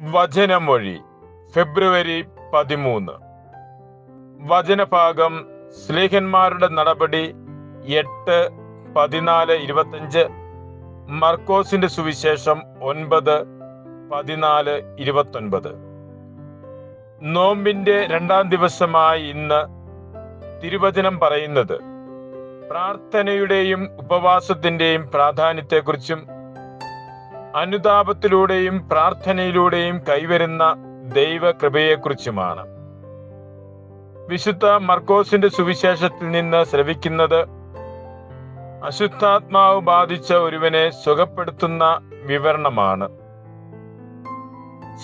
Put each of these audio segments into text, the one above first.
വചനമൊഴി ഫെബ്രുവരി പതിമൂന്ന്. വചനഭാഗം സ്ലേഹന്മാരുടെ നടപടി എട്ട് പതിനാല് ഇരുപത്തഞ്ച്. മർക്കോസിന്റെ സുവിശേഷം ഒൻപത് പതിനാല് ഇരുപത്തൊൻപത്. നോമ്പിന്റെ രണ്ടാം ദിവസമായി ഇന്ന് തിരുവചനം പറയുന്നത് പ്രാർത്ഥനയുടെയും ഉപവാസത്തിന്റെയും പ്രാധാന്യത്തെക്കുറിച്ചും അനുതാപത്തിലൂടെയും പ്രാർത്ഥനയിലൂടെയും കൈവരുന്ന ദൈവകൃപയെക്കുറിച്ചുമാണ്. വിശുദ്ധ മർക്കോസിന്റെ സുവിശേഷത്തിൽ നിന്ന് ശ്രവിക്കുന്നത് അശുദ്ധാത്മാവ് ബാധിച്ച ഒരുവനെ സുഖപ്പെടുത്തുന്ന വിവരണമാണ്.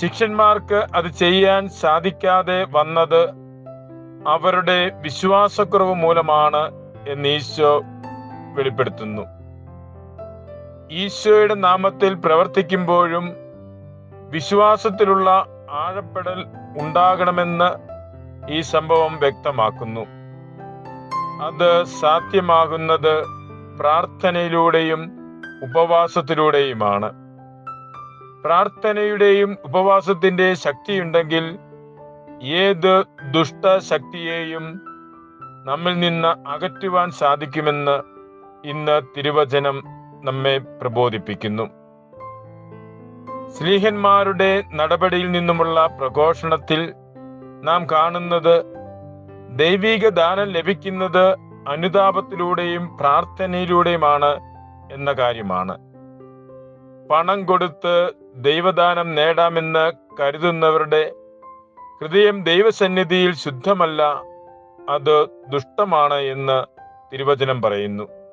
ശിഷ്യന്മാർക്ക് അത് ചെയ്യാൻ സാധിക്കാതെ വന്നത് അവരുടെ വിശ്വാസക്കുറവ് മൂലമാണ് എന്ന് ഈശോ വെളിപ്പെടുത്തുന്നു. ഈശോയുടെ നാമത്തിൽ പ്രവർത്തിക്കുമ്പോഴും വിശ്വാസത്തിലുള്ള ആഴപ്പെടൽ ഉണ്ടാകണമെന്ന് ഈ സംഭവം വ്യക്തമാക്കുന്നു. അത് സാധ്യമാകുന്നത് പ്രാർത്ഥനയിലൂടെയും ഉപവാസത്തിലൂടെയുമാണ്. പ്രാർത്ഥനയുടെയും ഉപവാസത്തിന്റെ ശക്തിയുണ്ടെങ്കിൽ ഏത് ദുഷ്ടശക്തിയെയും നമ്മിൽ നിന്ന് അകറ്റുവാൻ സാധിക്കുമെന്ന് ഇന്ന് തിരുവചനം നമ്മെ പ്രബോധിപ്പിക്കുന്നു. സ്ലീഹന്മാരുടെ നടപടിയിൽ നിന്നുമുള്ള പ്രഘോഷണത്തിൽ നാം കാണുന്നത് ദൈവിക ദാനം ലഭിക്കുന്നത് അനുതാപത്തിലൂടെയും പ്രാർത്ഥനയിലൂടെയുമാണ് എന്ന കാര്യമാണ്. പണം കൊടുത്ത് ദൈവദാനം നേടാമെന്ന് കരുതുന്നവരുടെ ഹൃദയം ദൈവസന്നിധിയിൽ ശുദ്ധമല്ല അത് ദുഷ്ടമാണ് എന്ന് തിരുവചനം പറയുന്നു.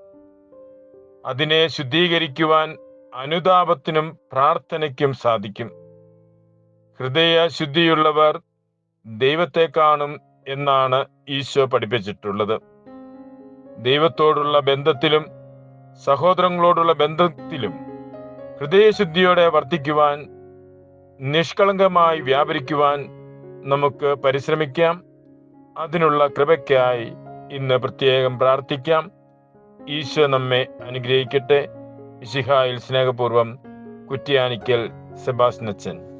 അതിനെ ശുദ്ധീകരിക്കുവാൻ അനുതാപത്തിനും പ്രാർത്ഥനയ്ക്കും സാധിക്കും. ഹൃദയ ശുദ്ധിയുള്ളവർ ദൈവത്തെ കാണും എന്നാണ് ഈശോ പഠിപ്പിച്ചിട്ടുള്ളത്. ദൈവത്തോടുള്ള ബന്ധത്തിലും സഹോദരങ്ങളോടുള്ള ബന്ധത്തിലും ഹൃദയശുദ്ധിയോടെ വർത്തിക്കുവാൻ നിഷ്കളങ്കമായി വ്യാപരിക്കുവാൻ നമുക്ക് പരിശ്രമിക്കാം. അതിനുള്ള കൃപയ്ക്കായി ഇന്ന് പ്രത്യേകം പ്രാർത്ഥിക്കാം. ഈശോ നമ്മെ അനുഗ്രഹിക്കട്ടെ. ഇഷിഹായിൽ സ്നേഹപൂർവം കുറ്റിയാനിക്കൽ സെബാസ്നച്ചൻ